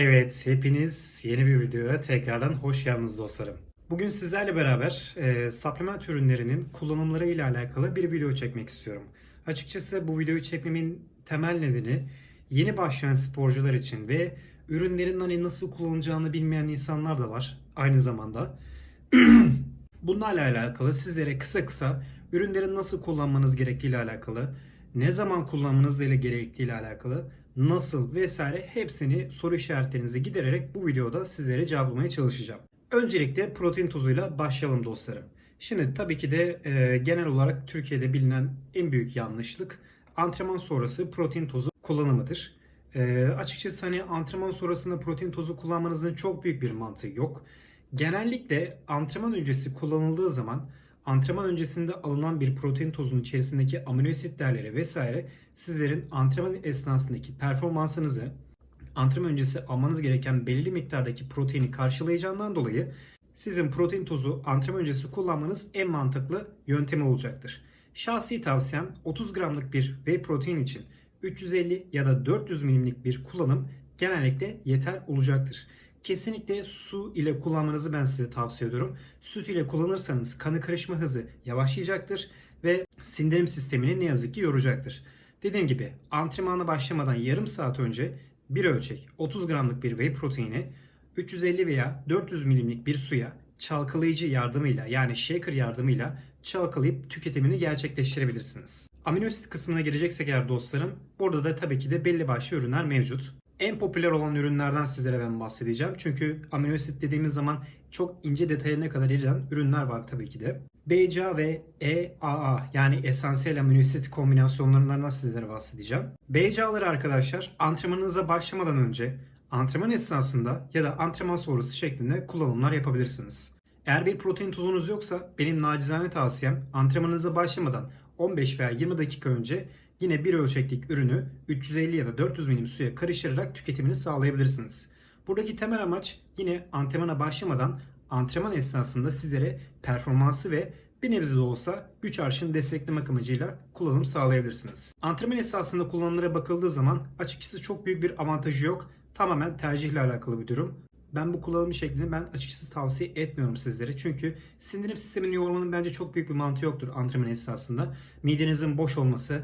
Evet, hepiniz yeni bir videoya tekrardan hoş geldiniz dostlarım. Bugün sizlerle beraber e, supplement ürünlerinin kullanımları ile alakalı bir video çekmek istiyorum. Açıkçası bu videoyu çekmemin temel nedeni yeni başlayan sporcular için ve ürünlerin hani nasıl kullanılacağını bilmeyen insanlar da var aynı zamanda. Bunlarla alakalı sizlere kısa kısa ürünlerin nasıl kullanmanız gerektiği ile alakalı, ne zaman kullanmanız ile gerektiği ile alakalı, nasıl vesaire hepsini soru işaretlerinizi gidererek bu videoda sizlere cevaplamaya çalışacağım. Öncelikle protein tozuyla başlayalım dostlarım. Şimdi tabii ki de e, genel olarak Türkiye'de bilinen en büyük yanlışlık antrenman sonrası protein tozu kullanımıdır. E, açıkçası hani antrenman sonrasında protein tozu kullanmanızın çok büyük bir mantığı yok. Genellikle antrenman öncesi kullanıldığı zaman antrenman öncesinde alınan bir protein tozunun içerisindeki amino asit değerleri vesaire sizlerin antrenman esnasındaki performansınızı antrenman öncesi almanız gereken belirli miktardaki proteini karşılayacağından dolayı sizin protein tozu antrenman öncesi kullanmanız en mantıklı yöntemi olacaktır. Şahsi tavsiyem 30 gramlık bir whey protein için 350 ya da 400 milimlik bir kullanım genellikle yeter olacaktır. Kesinlikle su ile kullanmanızı ben size tavsiye ediyorum. Süt ile kullanırsanız kanı karışma hızı yavaşlayacaktır ve sindirim sistemini ne yazık ki yoracaktır. Dediğim gibi antrenmana başlamadan yarım saat önce bir ölçek 30 gramlık bir whey proteini 350 veya 400 milimlik bir suya çalkalayıcı yardımıyla yani shaker yardımıyla çalkalayıp tüketimini gerçekleştirebilirsiniz. Amino asit kısmına gireceksek eğer dostlarım burada da tabii ki de belli başlı ürünler mevcut. En popüler olan ürünlerden sizlere ben bahsedeceğim. Çünkü amino asit dediğimiz zaman çok ince detayına kadar inen ürünler var tabii ki de. BCA ve EAA yani esansiyel amino asit kombinasyonlarından sizlere bahsedeceğim. BCA'ları arkadaşlar antrenmanınıza başlamadan önce, antrenman esnasında ya da antrenman sonrası şeklinde kullanımlar yapabilirsiniz. Eğer bir protein tozunuz yoksa benim nacizane tavsiyem antrenmanınıza başlamadan 15 veya 20 dakika önce yine bir ölçeklik ürünü 350 ya da 400 milim suya karıştırarak tüketimini sağlayabilirsiniz. Buradaki temel amaç yine antrenmana başlamadan antrenman esnasında sizlere performansı ve bir nebze de olsa güç arşını desteklemek amacıyla kullanım sağlayabilirsiniz. Antrenman esasında kullanımlara bakıldığı zaman açıkçası çok büyük bir avantajı yok. Tamamen tercihle alakalı bir durum. Ben bu kullanım şeklini ben açıkçası tavsiye etmiyorum sizlere. Çünkü sindirim sistemini yormanın bence çok büyük bir mantığı yoktur antrenman esnasında. Midenizin boş olması,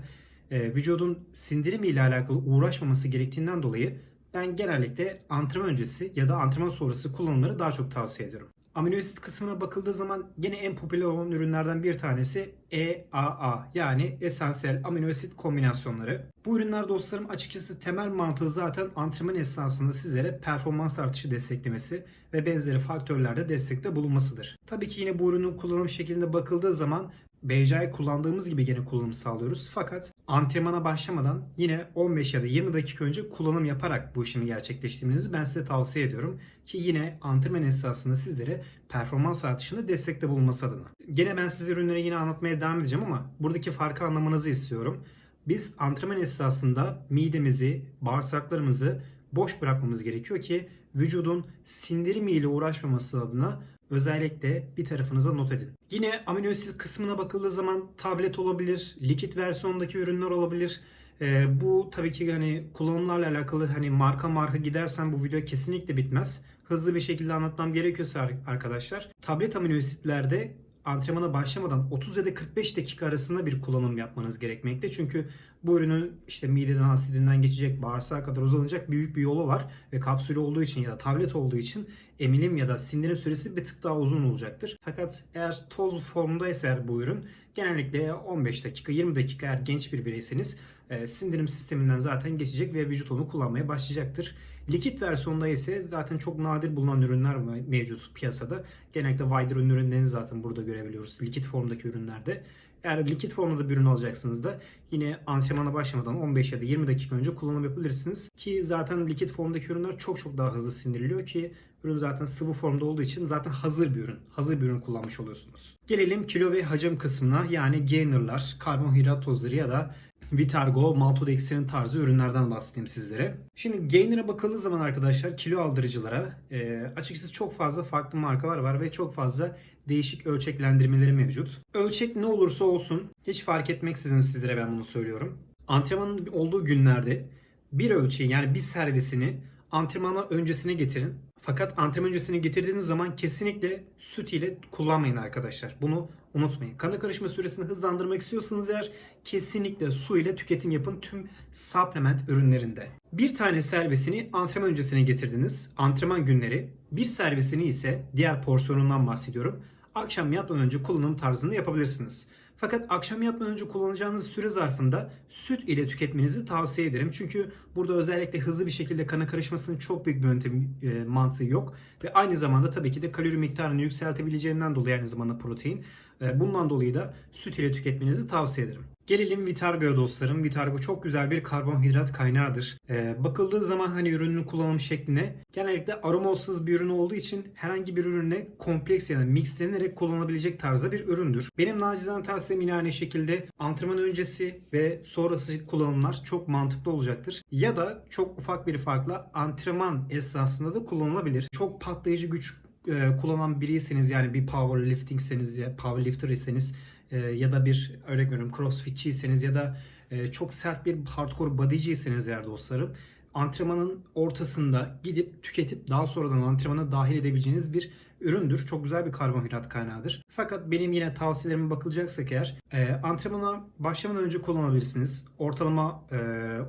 e, vücudun sindirimi ile alakalı uğraşmaması gerektiğinden dolayı ben genellikle antrenman öncesi ya da antrenman sonrası kullanımları daha çok tavsiye ediyorum. Amino asit kısmına bakıldığı zaman yine en popüler olan ürünlerden bir tanesi EAA yani esansiyel amino asit kombinasyonları. Bu ürünler dostlarım açıkçası temel mantığı zaten antrenman esnasında sizlere performans artışı desteklemesi ve benzeri faktörlerde destekte bulunmasıdır. Tabii ki yine bu ürünün kullanım şeklinde bakıldığı zaman BCA'yı kullandığımız gibi gene kullanım sağlıyoruz. Fakat antrenmana başlamadan yine 15 ya da 20 dakika önce kullanım yaparak bu işlemi gerçekleştirmenizi ben size tavsiye ediyorum. Ki yine antrenman esasında sizlere performans artışında destekte bulunması adına. Gene ben size ürünleri yine anlatmaya devam edeceğim ama buradaki farkı anlamanızı istiyorum. Biz antrenman esasında midemizi, bağırsaklarımızı boş bırakmamız gerekiyor ki vücudun sindirimiyle uğraşmaması adına özellikle bir tarafınıza not edin. Yine amino asit kısmına bakıldığı zaman tablet olabilir, likit versiyondaki ürünler olabilir. Ee, bu tabii ki hani kullanımlarla alakalı hani marka marka gidersen bu video kesinlikle bitmez. Hızlı bir şekilde anlatmam gerekiyorsa arkadaşlar tablet amino asitlerde antrenmana başlamadan 30 ya da 45 dakika arasında bir kullanım yapmanız gerekmekte. Çünkü bu ürünün işte mideden asidinden geçecek, bağırsağa kadar uzanacak büyük bir yolu var ve kapsülü olduğu için ya da tablet olduğu için emilim ya da sindirim süresi bir tık daha uzun olacaktır. Fakat eğer toz formundaysa eğer bu ürün genellikle 15 dakika 20 dakika eğer genç bir bireyseniz e, sindirim sisteminden zaten geçecek ve vücut onu kullanmaya başlayacaktır. Likit versiyonda ise zaten çok nadir bulunan ürünler mevcut piyasada. Genellikle Wider ürünlerini zaten burada görebiliyoruz likit formdaki ürünlerde. Eğer likit formda bir ürün alacaksınız da yine antrenmana başlamadan 15 ya da 20 dakika önce kullanım yapabilirsiniz. Ki zaten likit formdaki ürünler çok çok daha hızlı sindiriliyor ki ürün zaten sıvı formda olduğu için zaten hazır bir ürün. Hazır bir ürün kullanmış oluyorsunuz. Gelelim kilo ve hacim kısmına yani gainerlar, karbonhidrat tozları ya da Vitargo, Maltodextrin tarzı ürünlerden bahsedeyim sizlere. Şimdi Gainer'a bakıldığı zaman arkadaşlar kilo aldırıcılara e, açıkçası çok fazla farklı markalar var ve çok fazla değişik ölçeklendirmeleri mevcut. Ölçek ne olursa olsun hiç fark etmeksizin sizlere ben bunu söylüyorum. Antrenmanın olduğu günlerde bir ölçeği yani bir servisini antrenmana öncesine getirin. Fakat antrenman öncesine getirdiğiniz zaman kesinlikle süt ile kullanmayın arkadaşlar. Bunu unutmayın. Kana karışma süresini hızlandırmak istiyorsanız eğer kesinlikle su ile tüketim yapın tüm supplement ürünlerinde. Bir tane servisini antrenman öncesine getirdiniz. Antrenman günleri. Bir servisini ise diğer porsiyonundan bahsediyorum. Akşam yatmadan önce kullanım tarzında yapabilirsiniz. Fakat akşam yatmadan önce kullanacağınız süre zarfında süt ile tüketmenizi tavsiye ederim. Çünkü burada özellikle hızlı bir şekilde kana karışmasının çok büyük bir yöntemi e, mantığı yok. Ve aynı zamanda tabii ki de kalori miktarını yükseltebileceğinden dolayı aynı zamanda protein. E, bundan dolayı da süt ile tüketmenizi tavsiye ederim. Gelelim Vitargo'ya dostlarım. Vitargo çok güzel bir karbonhidrat kaynağıdır. Ee, bakıldığı zaman hani ürünün kullanım şekline genellikle aromasız bir ürün olduğu için herhangi bir ürünle kompleks yani mixlenerek kullanılabilecek tarzda bir üründür. Benim nacizane tavsiyem yine aynı şekilde antrenman öncesi ve sonrası kullanımlar çok mantıklı olacaktır. Ya da çok ufak bir farkla antrenman esnasında da kullanılabilir. Çok patlayıcı güç e, kullanan biriyseniz yani bir powerliftingseniz ya powerlifter iseniz ya da bir örnek veriyorum crossfitçiyseniz ya da e, çok sert bir hardcore bodyciyseniz eğer dostlarım antrenmanın ortasında gidip tüketip daha sonradan antrenmana dahil edebileceğiniz bir üründür. Çok güzel bir karbonhidrat kaynağıdır. Fakat benim yine tavsiyelerime bakılacaksak eğer e, antrenmana başlamadan önce kullanabilirsiniz. Ortalama e,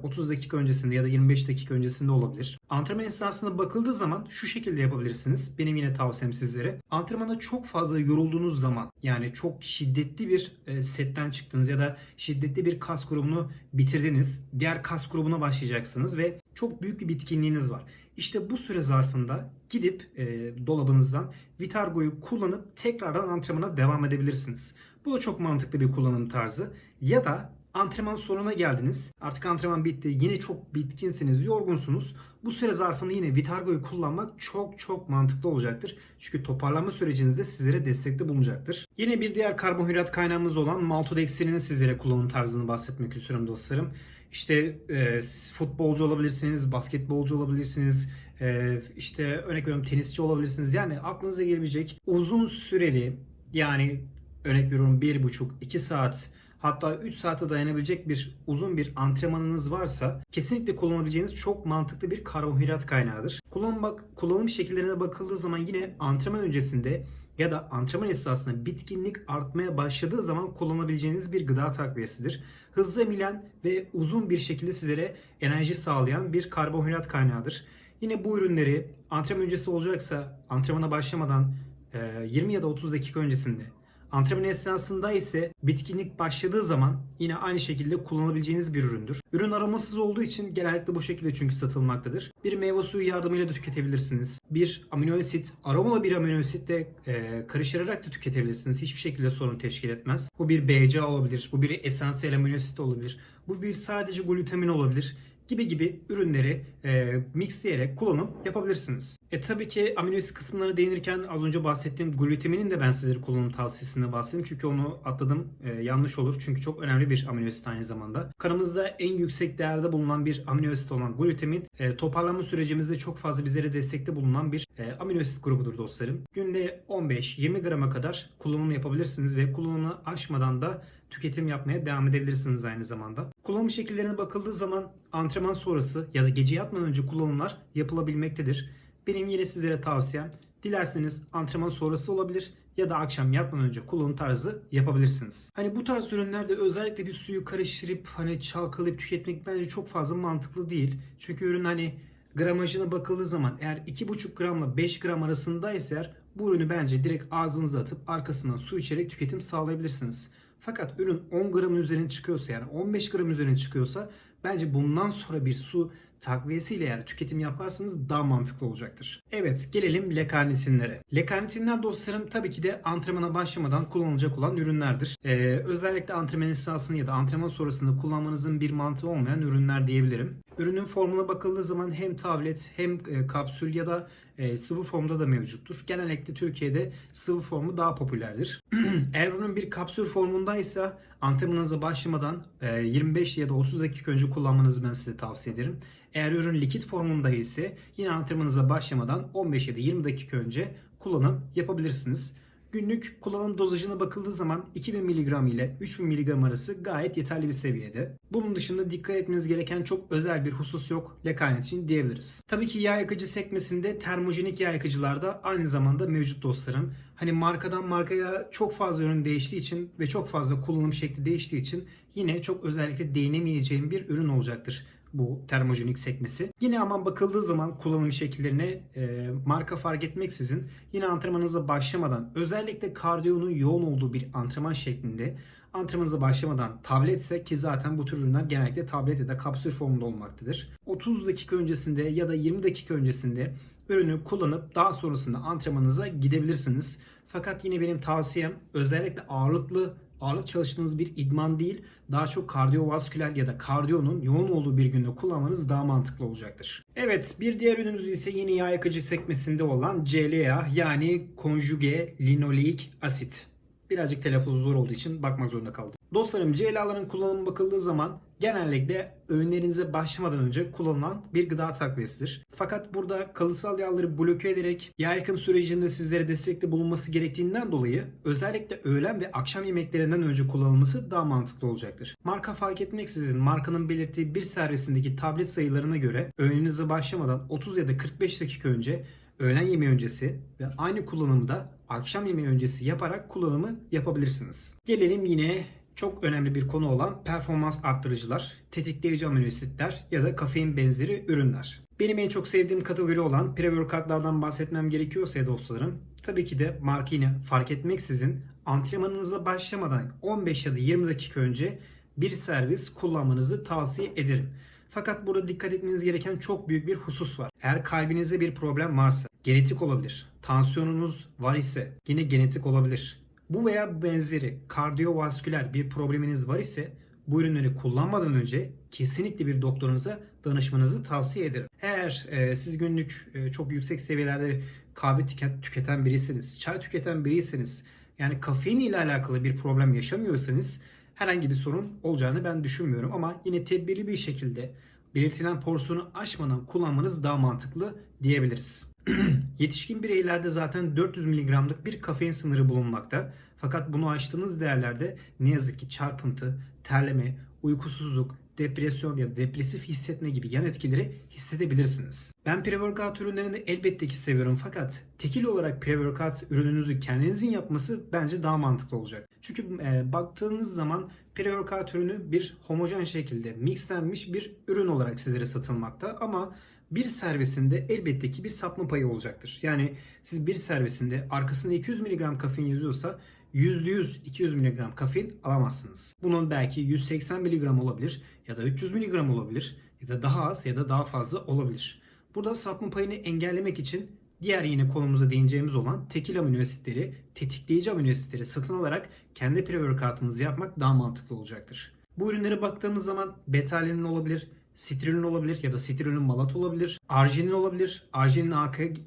30 dakika öncesinde ya da 25 dakika öncesinde olabilir. Antrenman esnasında bakıldığı zaman şu şekilde yapabilirsiniz. Benim yine tavsiyem sizlere. Antrenmana çok fazla yorulduğunuz zaman yani çok şiddetli bir e, setten çıktınız ya da şiddetli bir kas grubunu bitirdiniz. Diğer kas grubuna başlayacaksınız ve çok büyük bir bitkinliğiniz var. İşte bu süre zarfında gidip e, dolabınızdan Vitargo'yu kullanıp tekrardan antrenmana devam edebilirsiniz. Bu da çok mantıklı bir kullanım tarzı. Ya da antrenman sonuna geldiniz. Artık antrenman bitti. Yine çok bitkinsiniz, yorgunsunuz. Bu süre zarfında yine Vitargo'yu kullanmak çok çok mantıklı olacaktır. Çünkü toparlanma sürecinizde sizlere destekte bulunacaktır. Yine bir diğer karbonhidrat kaynağımız olan maltodextrin'in sizlere kullanım tarzını bahsetmek istiyorum dostlarım. İşte e, futbolcu olabilirsiniz, basketbolcu olabilirsiniz, e, işte örnek veriyorum tenisçi olabilirsiniz. Yani aklınıza gelebilecek uzun süreli yani örnek veriyorum 1,5-2 saat hatta 3 saate dayanabilecek bir uzun bir antrenmanınız varsa kesinlikle kullanabileceğiniz çok mantıklı bir karbonhidrat kaynağıdır. Kullanım, bak, kullanım şekillerine bakıldığı zaman yine antrenman öncesinde ya da antrenman esnasında bitkinlik artmaya başladığı zaman kullanabileceğiniz bir gıda takviyesidir. Hızlı emilen ve uzun bir şekilde sizlere enerji sağlayan bir karbonhidrat kaynağıdır. Yine bu ürünleri antrenman öncesi olacaksa antrenmana başlamadan 20 ya da 30 dakika öncesinde Antrenman esnasında ise bitkinlik başladığı zaman yine aynı şekilde kullanabileceğiniz bir üründür. Ürün aromasız olduğu için genellikle bu şekilde çünkü satılmaktadır. Bir meyve suyu yardımıyla da tüketebilirsiniz. Bir amino asit, aromalı bir amino asitle e, karıştırarak da tüketebilirsiniz. Hiçbir şekilde sorun teşkil etmez. Bu bir BCA olabilir, bu bir esansiyel amino asit olabilir. Bu bir sadece glutamin olabilir gibi gibi ürünleri e, mixleyerek kullanım yapabilirsiniz. E tabii ki amino asit kısımlarına değinirken az önce bahsettiğim glutaminin de ben sizlere kullanım tavsiyesinde bahsedeyim. Çünkü onu atladım. E, yanlış olur. Çünkü çok önemli bir amino asit aynı zamanda. Kanımızda en yüksek değerde bulunan bir amino asit olan glutamin e, toparlanma sürecimizde çok fazla bizlere destekte bulunan bir e, amino asit grubudur dostlarım. Günde 15-20 grama kadar kullanım yapabilirsiniz ve kullanımı aşmadan da tüketim yapmaya devam edebilirsiniz aynı zamanda. Kullanım şekillerine bakıldığı zaman antrenman sonrası ya da gece yatmadan önce kullanımlar yapılabilmektedir. Benim yine sizlere tavsiyem dilerseniz antrenman sonrası olabilir ya da akşam yatmadan önce kullanım tarzı yapabilirsiniz. Hani bu tarz ürünlerde özellikle bir suyu karıştırıp hani çalkalayıp tüketmek bence çok fazla mantıklı değil. Çünkü ürün hani gramajına bakıldığı zaman eğer 2,5 gramla 5 gram arasındaysa eğer bu ürünü bence direkt ağzınıza atıp arkasından su içerek tüketim sağlayabilirsiniz. Fakat ürün 10 gramın üzerine çıkıyorsa yani 15 gram üzerine çıkıyorsa bence bundan sonra bir su takviyesiyle eğer tüketim yaparsanız daha mantıklı olacaktır. Evet gelelim lekanitinlere. Lekanitinler dostlarım tabii ki de antrenmana başlamadan kullanılacak olan ürünlerdir. Ee, özellikle antrenman esnasında ya da antrenman sonrasında kullanmanızın bir mantığı olmayan ürünler diyebilirim. Ürünün formuna bakıldığı zaman hem tablet hem e, kapsül ya da e, sıvı formda da mevcuttur. Genellikle Türkiye'de sıvı formu daha popülerdir. Eğer ürün bir kapsül formundaysa antrenmanınıza başlamadan e, 25 ya da 30 dakika önce kullanmanızı ben size tavsiye ederim. Eğer ürün likit formunda ise yine antrenmanınıza başlamadan 15 ya da 20 dakika önce kullanım yapabilirsiniz. Günlük kullanım dozajına bakıldığı zaman 2000 mg ile 3000 mg arası gayet yeterli bir seviyede. Bunun dışında dikkat etmeniz gereken çok özel bir husus yok lekanet için diyebiliriz. Tabii ki yağ yakıcı sekmesinde termojenik yağ yakıcılar da aynı zamanda mevcut dostlarım. Hani markadan markaya çok fazla ürün değiştiği için ve çok fazla kullanım şekli değiştiği için yine çok özellikle değinemeyeceğim bir ürün olacaktır bu termojenik sekmesi. Yine ama bakıldığı zaman kullanım şekillerine e, marka fark etmeksizin yine antrenmanınıza başlamadan özellikle kardiyonun yoğun olduğu bir antrenman şeklinde antrenmanınıza başlamadan tabletse ki zaten bu tür ürünler genellikle tablet ya da kapsül formunda olmaktadır. 30 dakika öncesinde ya da 20 dakika öncesinde ürünü kullanıp daha sonrasında antrenmanınıza gidebilirsiniz. Fakat yine benim tavsiyem özellikle ağırlıklı ağırlık çalıştığınız bir idman değil, daha çok kardiyovasküler ya da kardiyonun yoğun olduğu bir günde kullanmanız daha mantıklı olacaktır. Evet, bir diğer ürünümüz ise yeni yağ yakıcı sekmesinde olan CLA yani konjuge linoleik asit. Birazcık telaffuzu zor olduğu için bakmak zorunda kaldım. Dostlarım CLA'ların kullanımı bakıldığı zaman genellikle öğünlerinize başlamadan önce kullanılan bir gıda takviyesidir. Fakat burada kalıtsal yağları bloke ederek yağ yakım sürecinde sizlere destekte bulunması gerektiğinden dolayı özellikle öğlen ve akşam yemeklerinden önce kullanılması daha mantıklı olacaktır. Marka fark etmeksizin markanın belirttiği bir servisindeki tablet sayılarına göre öğününüze başlamadan 30 ya da 45 dakika önce öğlen yemeği öncesi ve aynı kullanımı da akşam yemeği öncesi yaparak kullanımı yapabilirsiniz. Gelelim yine çok önemli bir konu olan performans arttırıcılar, tetikleyici amino asitler ya da kafein benzeri ürünler. Benim en çok sevdiğim kategori olan pre-workoutlardan bahsetmem gerekiyorsa dostlarım, tabii ki de marka yine fark etmeksizin antrenmanınıza başlamadan 15 ya da 20 dakika önce bir servis kullanmanızı tavsiye ederim. Fakat burada dikkat etmeniz gereken çok büyük bir husus var. Eğer kalbinizde bir problem varsa, genetik olabilir, tansiyonunuz var ise yine genetik olabilir. Bu veya benzeri kardiyovasküler bir probleminiz var ise bu ürünleri kullanmadan önce kesinlikle bir doktorunuza danışmanızı tavsiye ederim. Eğer e, siz günlük e, çok yüksek seviyelerde kahve tüket- tüketen biriyseniz, çay tüketen biriyseniz, yani kafein ile alakalı bir problem yaşamıyorsanız herhangi bir sorun olacağını ben düşünmüyorum ama yine tedbirli bir şekilde belirtilen porsiyonu aşmadan kullanmanız daha mantıklı diyebiliriz. Yetişkin bireylerde zaten 400 mg'lık bir kafein sınırı bulunmakta. Fakat bunu aştığınız değerlerde ne yazık ki çarpıntı, terleme, uykusuzluk, depresyon ya da depresif hissetme gibi yan etkileri hissedebilirsiniz. Ben pre-workout ürünlerini elbette ki seviyorum fakat tekil olarak pre-workout ürününüzü kendinizin yapması bence daha mantıklı olacak. Çünkü e, baktığınız zaman pre-workout ürünü bir homojen şekilde mixlenmiş bir ürün olarak sizlere satılmakta ama bir servisinde elbette ki bir sapma payı olacaktır. Yani siz bir servisinde arkasında 200 mg kafein yazıyorsa %100 200 mg kafein alamazsınız. Bunun belki 180 mg olabilir ya da 300 mg olabilir ya da daha az ya da daha fazla olabilir. Burada sapma payını engellemek için diğer yine konumuza değineceğimiz olan tekil amino asitleri, tetikleyici amino asitleri satın alarak kendi pre-workout'ınızı yapmak daha mantıklı olacaktır. Bu ürünlere baktığımız zaman beta-alanin olabilir, Sitrilin olabilir ya da sitrilin malat olabilir. Arginin olabilir. Arginin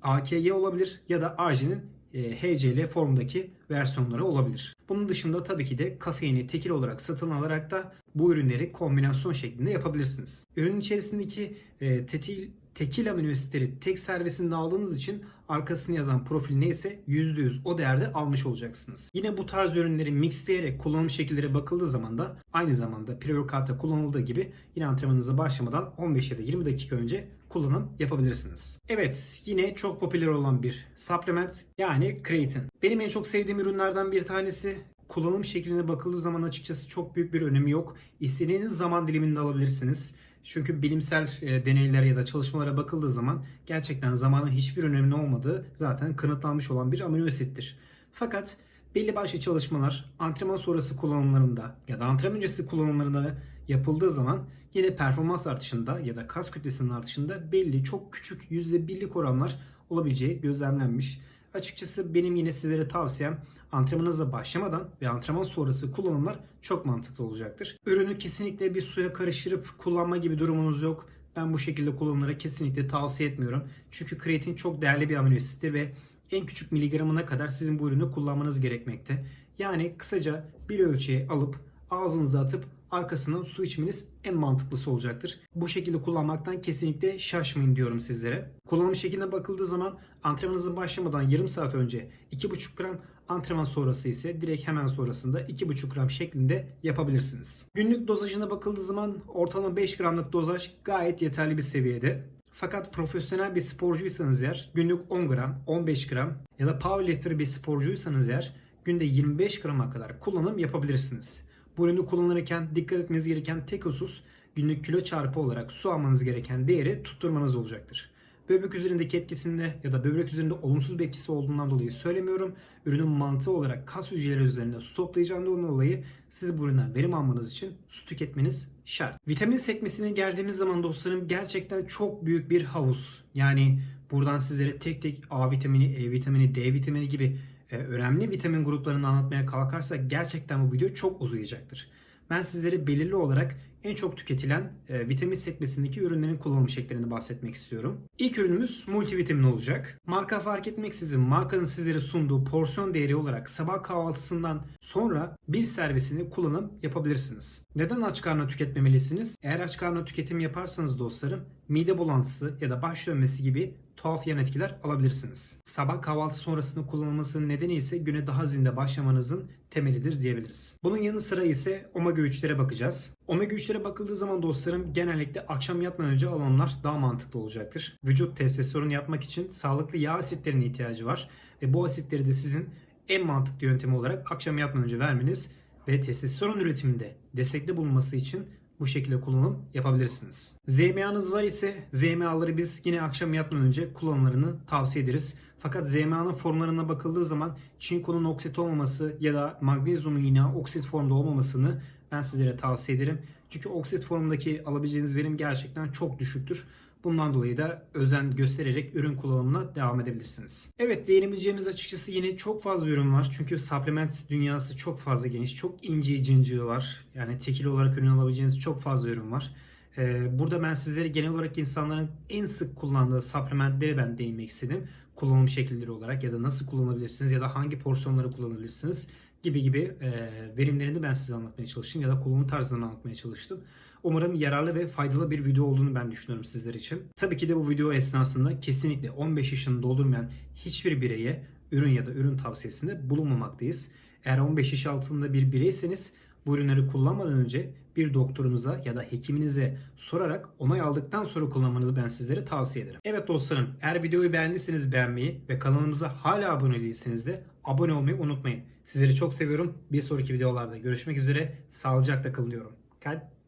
AKY olabilir ya da arginin HCl formundaki versiyonları olabilir. Bunun dışında tabii ki de kafeini tekil olarak satın alarak da bu ürünleri kombinasyon şeklinde yapabilirsiniz. Ürünün içerisindeki e, tetil, tekil amino asitleri tek servisinde aldığınız için arkasını yazan profil neyse %100 o değerde almış olacaksınız. Yine bu tarz ürünleri mixleyerek kullanım şekilleri bakıldığı zaman da aynı zamanda pre-workout'ta kullanıldığı gibi yine antrenmanınıza başlamadan 15 ya da 20 dakika önce kullanım yapabilirsiniz. Evet yine çok popüler olan bir supplement yani kreatin. Benim en çok sevdiğim ürünlerden bir tanesi kullanım şekline bakıldığı zaman açıkçası çok büyük bir önemi yok. İstediğiniz zaman diliminde alabilirsiniz. Çünkü bilimsel e, deneylere ya da çalışmalara bakıldığı zaman gerçekten zamanın hiçbir önemli olmadığı zaten kanıtlanmış olan bir amino asittir. Fakat belli başlı çalışmalar antrenman sonrası kullanımlarında ya da antrenman öncesi kullanımlarında yapıldığı zaman yine performans artışında ya da kas kütlesinin artışında belli çok küçük %1'lik oranlar olabileceği gözlemlenmiş. Açıkçası benim yine sizlere tavsiyem antrenmanınıza başlamadan ve antrenman sonrası kullanımlar çok mantıklı olacaktır. Ürünü kesinlikle bir suya karıştırıp kullanma gibi durumunuz yok. Ben bu şekilde kullanımlara kesinlikle tavsiye etmiyorum. Çünkü kreatin çok değerli bir amino asittir ve en küçük miligramına kadar sizin bu ürünü kullanmanız gerekmekte. Yani kısaca bir ölçüye alıp ağzınıza atıp arkasından su içmeniz en mantıklısı olacaktır. Bu şekilde kullanmaktan kesinlikle şaşmayın diyorum sizlere. Kullanım şekline bakıldığı zaman antrenmanınıza başlamadan yarım saat önce 2,5 gram Antrenman sonrası ise direkt hemen sonrasında 2,5 gram şeklinde yapabilirsiniz. Günlük dozajına bakıldığı zaman ortalama 5 gramlık dozaj gayet yeterli bir seviyede. Fakat profesyonel bir sporcuysanız eğer günlük 10 gram, 15 gram ya da powerlifter bir sporcuysanız eğer günde 25 grama kadar kullanım yapabilirsiniz. Bu ürünü kullanırken dikkat etmeniz gereken tek husus günlük kilo çarpı olarak su almanız gereken değeri tutturmanız olacaktır. Böbrek üzerindeki etkisinde ya da böbrek üzerinde olumsuz bir etkisi olduğundan dolayı söylemiyorum. Ürünün mantığı olarak kas hücreleri üzerinde su toplayacağından dolayı siz bu üründen verim almanız için su tüketmeniz şart. Vitamin sekmesine geldiğimiz zaman dostlarım gerçekten çok büyük bir havuz. Yani buradan sizlere tek tek A vitamini, E vitamini, D vitamini gibi önemli vitamin gruplarını anlatmaya kalkarsak gerçekten bu video çok uzayacaktır. Ben sizlere belirli olarak en çok tüketilen e, vitamin sekmesindeki ürünlerin kullanım şeklerini bahsetmek istiyorum. İlk ürünümüz multivitamin olacak. Marka fark etmeksizin markanın sizlere sunduğu porsiyon değeri olarak sabah kahvaltısından sonra bir servisini kullanım yapabilirsiniz. Neden aç karnına tüketmemelisiniz? Eğer aç karnına tüketim yaparsanız dostlarım mide bulantısı ya da baş dönmesi gibi tuhaf yan etkiler alabilirsiniz. Sabah kahvaltı sonrasında kullanılmasının nedeni ise güne daha zinde başlamanızın temelidir diyebiliriz. Bunun yanı sıra ise omega 3'lere bakacağız. Omega 3'lere bakıldığı zaman dostlarım genellikle akşam yatmadan önce alınanlar daha mantıklı olacaktır. Vücut testosteron yapmak için sağlıklı yağ asitlerine ihtiyacı var ve bu asitleri de sizin en mantıklı yöntemi olarak akşam yatmadan önce vermeniz ve testosteron üretiminde destekli bulunması için bu şekilde kullanım yapabilirsiniz. ZMA'nız var ise ZMA'ları biz yine akşam yatmadan önce kullanımlarını tavsiye ederiz. Fakat ZMA'nın formlarına bakıldığı zaman çinkonun oksit olmaması ya da magnezyumun yine oksit formda olmamasını ben sizlere tavsiye ederim. Çünkü oksit formundaki alabileceğiniz verim gerçekten çok düşüktür. Bundan dolayı da özen göstererek ürün kullanımına devam edebilirsiniz. Evet değinebileceğimiz açıkçası yine çok fazla ürün var. Çünkü supplement dünyası çok fazla geniş. Çok ince cincığı var. Yani tekil olarak ürün alabileceğiniz çok fazla ürün var. Ee, Burada ben sizlere genel olarak insanların en sık kullandığı supplementlere ben değinmek istedim. Kullanım şekilleri olarak ya da nasıl kullanabilirsiniz ya da hangi porsiyonları kullanabilirsiniz gibi gibi e, verimlerini ben size anlatmaya çalıştım ya da kullanım tarzını anlatmaya çalıştım. Umarım yararlı ve faydalı bir video olduğunu ben düşünüyorum sizler için. Tabii ki de bu video esnasında kesinlikle 15 yaşını doldurmayan hiçbir bireye ürün ya da ürün tavsiyesinde bulunmamaktayız. Eğer 15 yaş altında bir bireyseniz bu ürünleri kullanmadan önce bir doktorunuza ya da hekiminize sorarak onay aldıktan sonra kullanmanızı ben sizlere tavsiye ederim. Evet dostlarım eğer videoyu beğendiyseniz beğenmeyi ve kanalımıza hala abone değilseniz de abone olmayı unutmayın. Sizleri çok seviyorum. Bir sonraki videolarda görüşmek üzere. Sağlıcakla kalın diyorum.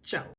Ciao.